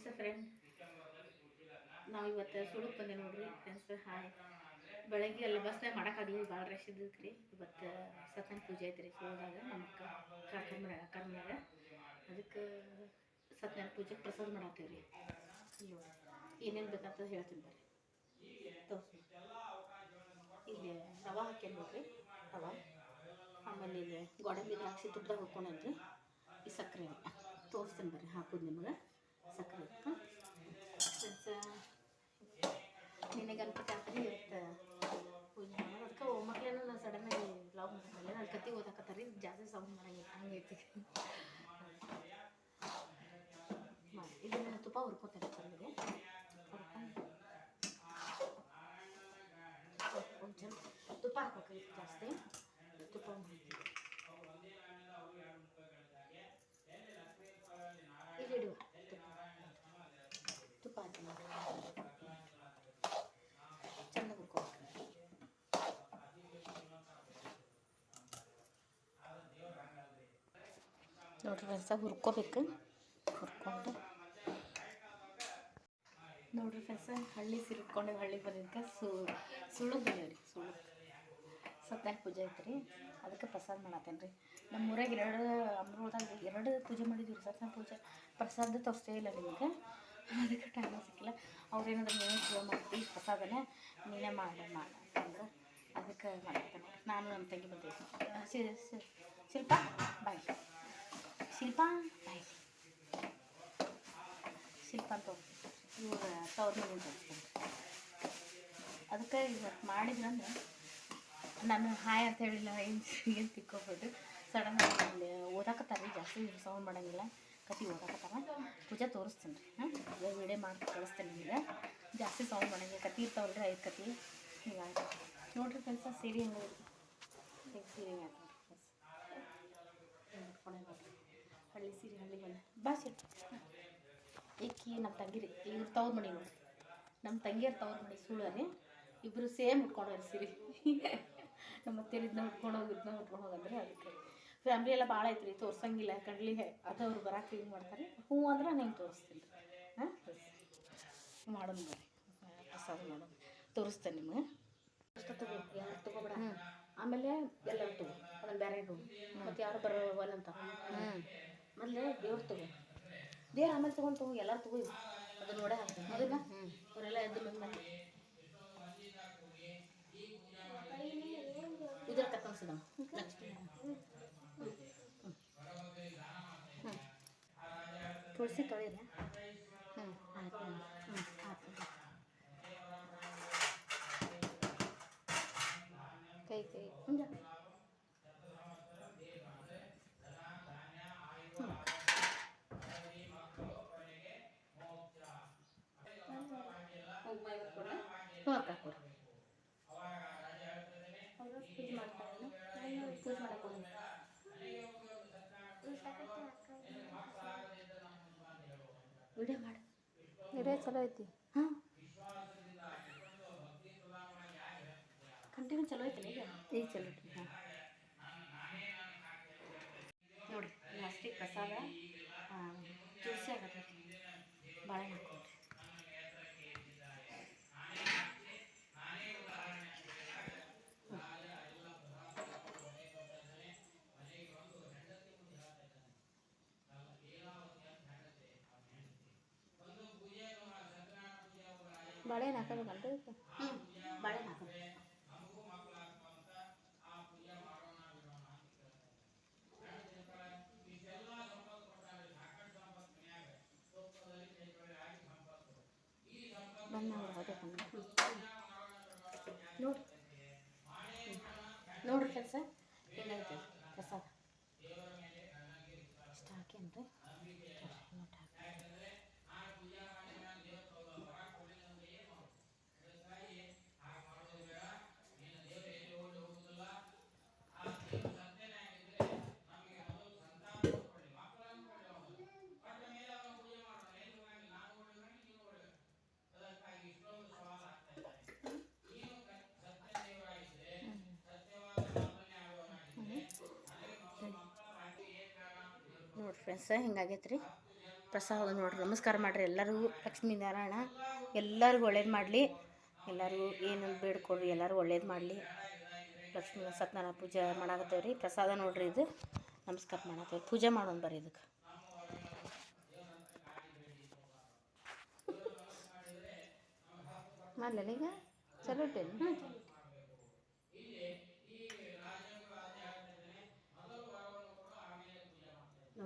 ನಮಸ್ತೆ ಫ್ರೆಂಡ್ ನಾವು ಇವತ್ತು ಸುಳುಕ್ ಬಂದೆ ನೋಡ್ರಿ ಫ್ರೆಂಡ್ಸ್ ಹಾಯ್ ಬೆಳಗ್ಗೆ ಎಲ್ಲ ಬಸ್ನಾಗ ಮಾಡೋಕ್ಕಾಗಲಿ ಭಾಳ ರಶ್ ಇದ್ದೈತೆ ರೀ ಇವತ್ತು ಸತ್ಯನಾರಾಯಣ ಪೂಜೆ ಐತೆ ರೀ ಸುಳ್ದಾಗ ನಮ್ಮ ಕರ್ಮ ಕರ್ಮ್ಯಾಗ ಅದಕ್ಕೆ ಸತ್ಯನಾರಾಯಣ ಪೂಜೆಗೆ ಪ್ರಸಾದ ಮಾಡತ್ತೀವಿ ರೀ ಏನೇನು ಬೇಕಂತ ಹೇಳ್ತೀನಿ ಬರ್ರಿ. ತೋರಿಸಿ. ಇಲ್ಲಿ ರವೆ ಹಾಕ್ಯಾನ ನೋಡ್ರಿ, ರವೆ. ಆಮೇಲೆ ಇಲ್ಲಿ ಗೋಡಂಬಿ ದ್ರಾಕ್ಷಿ ತುಪ್ಪದಾಗ ಹಾಕ್ಕೊಂಡೇನ್ರಿ ಈ ಸಕ್ಕರೆ ತೋರಿಸ್ತೀನಿ ಬರ್ರಿ, ಹಾಕೋದು ನಿಮಗೆ. ಸಕ್ಕರೆ ಹಾಂ ನಿನ್ನೆ ಗಣಪತಿ ಹಾಕಿದ್ರೆ ಇವತ್ತು ಪೂಜೆ ಮಾಡೋದು. ಅದಕ್ಕೆ ಮಕ್ಳೇನೋ ನಾನು ಸಡನ್ನಾಗಿ ಬ್ಲಾಗ್ ಮಾಡ್ತಾರೆ ನಾನು ಕತ್ತಿ ಓದಾಕತ್ತಾರೆ? ಜಾಸ್ತಿ ಸೌಂಡ್ ಮಾಡಂಗಿಲ್ಲ. ಹಂಗೈತಿ ಮಾಡಿ. ಇದನ್ನು ತುಪ್ಪ ಹುರ್ಕೋತಾರೆ ಚಂದಿಗೆ. ತುಪ್ಪ ಹಾಕ್ಬೇಕು ಜಾಸ್ತಿ ತುಪ್ಪ ಹಾಕಿ ಇಲ್ಲಿ ಇಡುವ ತುಪ್ಪ ತುಪ್ಪ ಹಾಕಿ ನೋಡಿ ಚೆಂದ ಹುರ್ಕೋಬೇಕು ನೋಡ್ರಿ ಫ್ರೆಂಡ್ಸ ಹುರ್ಕೋಬೇಕು. ಹುರ್ಕೊಂಡು. ನೋಡ್ರಿ ಫ್ರೆಂಡ್ಸ ಹಳ್ಳಿ ಸೀರೆ ಉಟ್ಕೊಂಡು ಹಳ್ಳಿಗೆ ಬಂದಿದ್ದಕ್ಕೆ ಸು, ಸುಳ್ಳು ಬಂದೇವ್ರಿ ಸುಳ್ಳು. ಸತ್ಯನಾರಾಯಣ ಪೂಜೆ ಐತೆ ರೀ. ಅದಕ್ಕೆ ಪ್ರಸಾದ ಮಾಡತ್ತೇನೆ ರೀ. ನಮ್ಮ ಊರಾಗ ಎರಡು ಅಮ್ರೂಳ್ದಾಗ ಎರಡು ಪೂಜೆ ಮಾಡಿದ್ವಿ ರೀ ಸತ್ಯನಾರಾಯಣ ಪೂಜೆ. ಪ್ರಸಾದ ತೋರಿಸ್ತೇ ಇಲ್ಲ ನಿಮಗೆ. ಅದಕ್ಕೆ ಟೈಮ್ ಸಿಕ್ಕಿಲ್ಲ. ಅವ್ರೇನಾದ್ರು ನೀನು ಚಲೋ ಮಾಡ್ತೀವಿ ಪ್ರಸಾದನೇ ನೀನೇ ಮಾಡ ಮಾಡ ಅದಕ್ಕೆ ಮಾಡ್ತೀನಿ ನಾನು ನಮ್ಮ ತಂಗಿ ಬಂದಿದ್ದೆ ಶಿಲ್ಪ, ಬಾಯ್. ಶಿಲ್ಪ ಬಾಯ್ ಶಿಲ್ಪ ಅಂತ ಇವ್ರ ತವ್ರ ಅದಕ್ಕೆ ಇವತ್ತು ಮಾಡಿದ್ರಂದ್ರೆ ನಾನು ಹಾಯ್ ಅಂತ ಹೇಳಿಲ್ಲ, ಏನು ತಿಕ್ಕೋಬಿಟ್ಟು ಸಡನ್ ಆಗಿ ಓದಾಕತ್ತಾರೆ, ಜಾಸ್ತಿ ಸೌಂಡ್ ಮಾಡಂಗಿಲ್ಲ. ಕತಿ ಓದಾಕತ್ತಾರ. ಪೂಜೆ ತೋರಿಸ್ತೀನಿ. ರೀ ಹಾಂ ಇವಾಗ ವಿಡಿಯೋ ಮಾಡಿ ಕಳಿಸ್ತೇನೆ ನಿಮಗೆ. ಜಾಸ್ತಿ ಸೌಂಡ್ ಮಾಡೋಂಗಿಲ್ಲ ಕತಿ ಇರ್ತಾವಲ್ರಿ ಐದು ಕತಿ ಹೀಗಾಗಿ ನೋಡ್ರಿ ಕೆಲಸ ಸೀರೆ ಹಿಂಗೆ ಸೀರೆ ಹಳ್ಳಿ ಸೀರೆ ಹಳ್ಳಿ ಬಂದ ಬಾ ಈಕಿ ನಮ್ಮ ತಂಗಿ ರೀ ಇವ್ರ ತವ್ರ ಮನೆ ನೋಡಿ. ನಮ್ಮ ತಂಗಿಯರ್ ತವ್ರ ಮನೆ ಸುಳ್ಳು ರೀ ಇಬ್ಬರು ಸೇಮ್ ಉಟ್ಕೊಂಡವ್ರಿ ಸೀರೆ. ನಮ್ಮ ಮತ್ತೆ ಇದನ್ನ ಉಟ್ಕೊಂಡು ಹೋಗಿ ಇದನ್ನ ಉಟ್ಕೊಂಡು ಹೋಗಂದ್ರೆ ಅದಕ್ಕೆ. ಫ್ಯಾಮಿಲಿ ಎಲ್ಲ ಭಾಳ ಐತ್ರಿ ತೋರ್ಸಂಗಿಲ್ಲ ಕಡ್ಲಿ ಅದು ಅವ್ರು ಬರಕ್ಕೆ ಹಿಂಗೆ ಮಾಡ್ತಾರೆ. ಹ್ಞೂ ಅಂದ್ರೆ ನಂಗೆ ತೋರಿಸ್ತೀನಿ? ಹಾಂ? ಮಾಡೋಣ ಬರ್ರಿ ಪ್ರಸಾದ ಮಾಡೋಣ. ತೋರಿಸ್ತೇನೆ ನಿಮಗೆ. ಅಷ್ಟು ತಗೋ ಯಾರು ತಗೋಬೇಡ. ಆಮೇಲೆ ಎಲ್ಲರೂ ತಗೋ ಅದನ್ನು ಬೇರೆ ಇಡು. ಮತ್ತು ಯಾರು ಬರೋವಲ್ಲ ಅಂತ. ದೇವ್ರು ತಗೋ. ದೇವ್ರು ಆಮೇಲೆ ತೊಗೊಂಡು ತಗೋ, ಎಲ್ಲರೂ ತಗೋ ಅದು ನೋಡೇ ಹಾಕ್ತೀನಿ. ಹ್ಞೂ ಅವರೆಲ್ಲ ಎದ್ದು ಮಾಡಿ ಇದ್ರ ಕತ್ತರಿಸಿದ ತುಳಸಿ ತೊಳೆದ ಹ್ಞೂ ಆಯ್ತು ಹ್ಞೂ ಆಯ್ತು ಕೈ ಕೈ ಹಿಂಗೆ ಹ್ಞೂ ಅಕ್ಕ ಕೊಡಿ ಅವರು ಪೂಜೆ ಮಾಡ್ತಾರಲ್ಲ? ನಾನು ಪೂಜೆ ಮಾಡಕ್ಕೆ ಹೋಗಿ ವಿಡಿಯೋ ಮಾಡು. ವಿಡಿಯೋ ಚಲೋ ಐತಿ. ಹಾಂ. ಕಂಟಿನ್ಯೂ ಚಲೋ ಐತಿ ಈಗ? ಈಗ ಚಲೋ ಐತಿ ಹಾಂ. ನೋಡಿ ಲಾಸ್ಟಿಗೆ ಪ್ರಸಾದ ತುಳಸಿ ಆಗತ್ತೆ ಬಾಳೆಹಣ್ಣು ಹಾಕ್ಕೊಂಡ್ರಿ ಬಾಳೆಹಣ್ಣು ಹಾಕೋಬೇಕಂತ ಹ್ಞೂ ಬಾಳೆಹಣ್ಣು ಅದೇ ಬಣ್ಣ ನೋಡಿ. ನೋಡ್ರಿ ಕೆಲಸ. ಏನಾಯ್ತು? ಪ್ರಸಾದ ನೋಡ್ರಿ ಫ್ರೆಂಡ್ಸ ಹಿಂಗಾಗೈತೆ ರೀ ಪ್ರಸಾದ ನೋಡ್ರಿ, ನಮಸ್ಕಾರ ಮಾಡಿರಿ ಎಲ್ಲರಿಗೂ ಲಕ್ಷ್ಮೀ ನಾರಾಯಣ, ಎಲ್ಲರಿಗೂ ಒಳ್ಳೇದು ಮಾಡಲಿ. ಎಲ್ಲರಿಗೂ ಏನು ಬೇಡ್ಕೊಡ್ರಿ ಎಲ್ಲರೂ ಒಳ್ಳೇದು ಮಾಡಲಿ. ಲಕ್ಷ್ಮೀ ಸತ್ಯನಾರಾಯಣ ಪೂಜೆ ಮಾಡಾಕತ್ತೇವೆ ರೀ ಪ್ರಸಾದ ನೋಡ್ರಿ ಇದು. ನಮಸ್ಕಾರ ಮಾಡತ್ತೇವೆ ಪೂಜೆ ಮಾಡೋಣ ಬರ್ರಿ ಇದಕ್ಕೆ. ಮಾಡಲಿಲ್ಲ ಈಗ? ಚಲೋ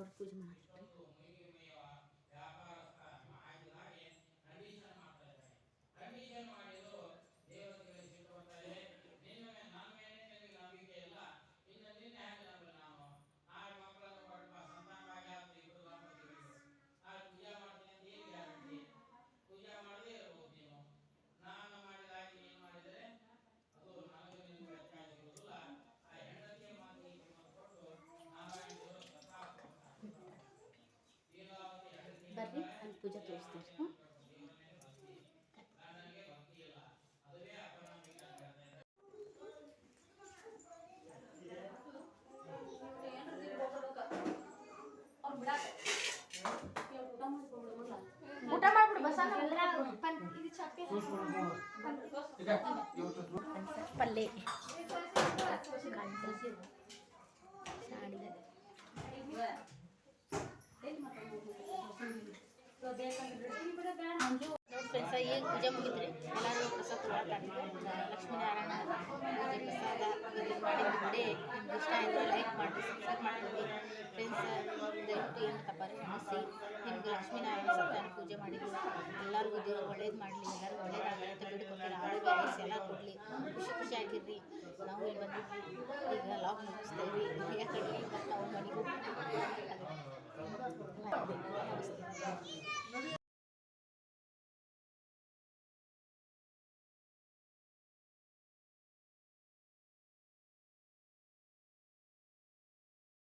ಇಟ್ಟೇನು ನೋಡಿ ಪಲ್ಲೆ ನೋಡಿ ಫ್ರೆಂಡ್ಸ ಈಗ ಪೂಜೆ ಮುಗಿದ್ರಿ ಎಲ್ಲರೂ ಪ್ರಸಾದ ತೊಗೊಳ್ತಾರೆ ಲಕ್ಷ್ಮೀನಾರಾಯಣ ಪೂಜೆ ಪ್ರಸಾದ ಇದು ಮಾಡಿದ್ದು ನೋಡಿ ನಿಮ್ಗೆ ಇಷ್ಟ ಆಯಿತು ಲೈಕ್ ಮಾಡಿ ಸಬ್ಸ್ಕ್ರೈಬ್ ಮಾಡ್ತೀವಿ ಫ್ರೆಂಡ್ಸ್ ದಯವಿಟ್ಟು ಏನು ತಪ್ಪಾರಿ ಕ್ಷಮಿಸಿ ನಿಮ್ಗೆ ಲಕ್ಷ್ಮೀನಾರಾಯಣ ಸತ್ಯನಾರಾಯಣ ಪೂಜೆ ಮಾಡಿದ್ರು ಎಲ್ಲರಿಗೂ ದೇವ್ರು ಒಳ್ಳೇದು ಮಾಡಲಿ, ಎಲ್ಲರಿಗೂ ಒಳ್ಳೇದಾಗಲಿ ಅಂತ ಬಿಡ್ಕೊತೀರಿ? ಆರೋಗ್ಯ ವಯಸ್ಸು ಎಲ್ಲ ಕೊಡಲಿ. ಖುಷಿ ಖುಷಿಯಾಗಿರ್ರಿ ನಾವು ಇಲ್ಲಿ ಬಂದಿದ್ವಿ. ಈಗ ಲಾಗ್ ಮುಗಿಸ್ತೇವೆ ಯಾಕಂದ್ರೆ ಮತ್ತೆ ನಾವು ಮನೆಗೆ